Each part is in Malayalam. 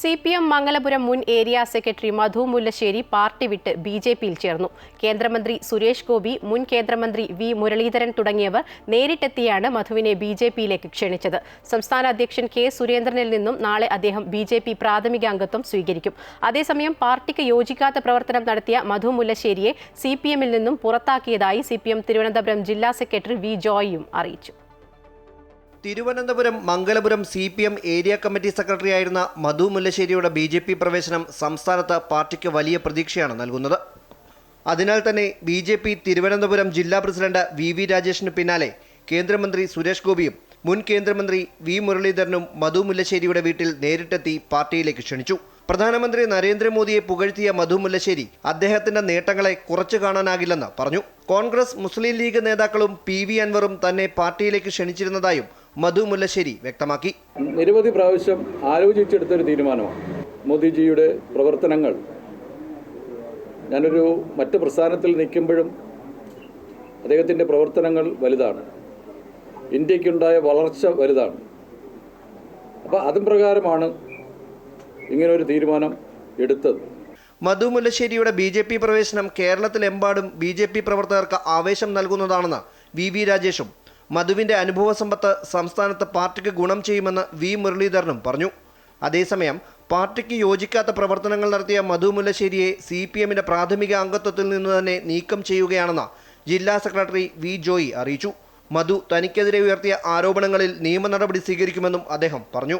സി പി എം മംഗലപുരം മുൻ area secretary Madhu Mullassery party വിട്ട് ബി ജെ പിയിൽ ചേർന്നു. കേന്ദ്രമന്ത്രി സുരേഷ് ഗോപി മുൻ കേന്ദ്രമന്ത്രി വി മുരളീധരൻ തുടങ്ങിയവർ നേരിട്ടെത്തിയാണ് മധുവിനെ ബി ജെ പിയിലേക്ക് ക്ഷണിച്ചത്. സംസ്ഥാന അധ്യക്ഷൻ കെ സുരേന്ദ്രനിൽ നിന്നും നാളെ അദ്ദേഹം ബി ജെ പി പ്രാഥമിക അംഗത്വം സ്വീകരിക്കും. അതേസമയം പാർട്ടിക്ക് യോജിക്കാത്ത പ്രവർത്തനം നടത്തിയ മധു മുല്ലശ്ശേരിയെ സി പി എമ്മിൽ നിന്നും പുറത്താക്കിയതായി സി പി എം തിരുവനന്തപുരം ജില്ലാ സെക്രട്ടറി വി ജോയിയും അറിയിച്ചു. Thiruvananthapuram Mangalapuram C P M area committee secretary ആയിരുന്ന മധു മുല്ലശ്ശേരിയുടെ ബി ജെ പി പ്രവേശനം സംസ്ഥാനത്ത് പാർട്ടിക്ക് വലിയ പ്രതീക്ഷയാണ് നൽകുന്നത്. അതിനാൽ തന്നെ ബി ജെ പി തിരുവനന്തപുരം ജില്ലാ പ്രസിഡന്റ് വി വി രാജേഷിന് പിന്നാലെ കേന്ദ്രമന്ത്രി സുരേഷ് ഗോപിയും മുൻ കേന്ദ്രമന്ത്രി വി മുരളീധരനും മധു മുല്ലശ്ശേരിയുടെ വീട്ടിൽ നേരിട്ടെത്തി പാർട്ടിയിലേക്ക് ക്ഷണിച്ചു. പ്രധാനമന്ത്രി നരേന്ദ്രമോദിയെ പുകഴ്ത്തിയ മധു മുല്ലശ്ശേരി അദ്ദേഹത്തിന്റെ നേട്ടങ്ങളെ കുറച്ചു കാണാനാകില്ലെന്ന് പറഞ്ഞു. കോൺഗ്രസ് മുസ്ലിം ലീഗ് നേതാക്കളും പി വി അൻവറും തന്നെ പാർട്ടിയിലേക്ക് ക്ഷണിച്ചിരുന്നതായും മധു മുല്ലശ്ശേരി വ്യക്തമാക്കി. നിരവധി പ്രാവശ്യം ആലോചിച്ചെടുത്തൊരു തീരുമാനമാണ് മോദിജിയുടെ പ്രവർത്തനങ്ങൾ. ഞാനൊരു മറ്റ് പ്രസ്ഥാനത്തിൽ നിൽക്കുമ്പോഴും അദ്ദേഹത്തിന്റെ പ്രവർത്തനങ്ങൾ വലുതാണ്. ഇന്ത്യക്കുണ്ടായ വളർച്ച വലുതാണ്. അപ്പോൾ അതും പ്രകാരമാണ് ഇങ്ങനൊരു തീരുമാനം എടുത്തത്. മധു മുല്ലശ്ശേരിയുടെ ബി ജെ പി പ്രവേശനം കേരളത്തിലെമ്പാടും ബി ജെ പി പ്രവർത്തകർക്ക് ആവേശം നൽകുന്നതാണെന്ന് വി വി രാജേഷും മധുവിന്റെ അനുഭവ സമ്പത്ത് സംസ്ഥാനത്ത് പാർട്ടിക്ക് ഗുണം ചെയ്യുമെന്ന് വി മുരളീധരനും പറഞ്ഞു. അതേസമയം പാർട്ടിക്ക് യോജിക്കാത്ത പ്രവർത്തനങ്ങൾ നടത്തിയ മധു മുല്ലശ്ശേരിയെ സി പി എമ്മിന്റെ പ്രാഥമിക അംഗത്വത്തിൽ നിന്ന് തന്നെ നീക്കം ചെയ്യുകയാണെന്ന് ജില്ലാ സെക്രട്ടറി വി ജോയി അറിയിച്ചു. മധു തനിക്കെതിരെ ഉയർത്തിയ ആരോപണങ്ങളിൽ നിയമ നടപടി സ്വീകരിക്കുമെന്നും അദ്ദേഹം പറഞ്ഞു.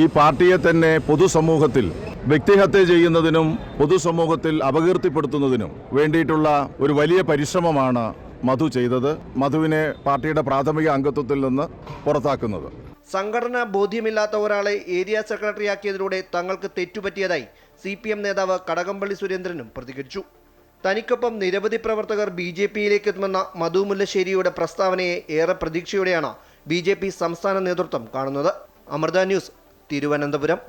ഈ പാർട്ടിയെ തന്നെ പൊതുസമൂഹത്തിൽ വ്യക്തിഹത്യ ചെയ്യുന്നതിനും പൊതുസമൂഹത്തിൽ അപകീർത്തിപ്പെടുത്തുന്നതിനും വേണ്ടിയിട്ടുള്ള ഒരു വലിയ പരിശ്രമമാണ് മധു ചെയ്തത് മധുവിനെ പാർട്ടിയുടെ പ്രാഥമിക അംഗത്വത്തിൽ നിന്ന് പുറത്താക്കുന്നത്. സംഘടന ബോധ്യമില്ലാത്ത ഒരാളെ ഏരിയ സെക്രട്ടറിയാക്കിയതിലൂടെ തങ്ങൾക്ക് തെറ്റുപറ്റിയതായി സി പി എം നേതാവ് കടകംപള്ളി സുരേന്ദ്രനും പ്രതികരിച്ചു. തനിക്കൊപ്പം നിരവധി പ്രവർത്തകർ ബി ജെ പിയിലേക്ക് എത്തുമെന്ന മധു മുല്ലശ്ശേരിയുടെ പ്രസ്താവനയെ ഏറെ പ്രതീക്ഷയോടെയാണ് ബി ജെ പി സംസ്ഥാന നേതൃത്വം കാണുന്നത്. അമൃത ന്യൂസ് തിരുവനന്തപുരം.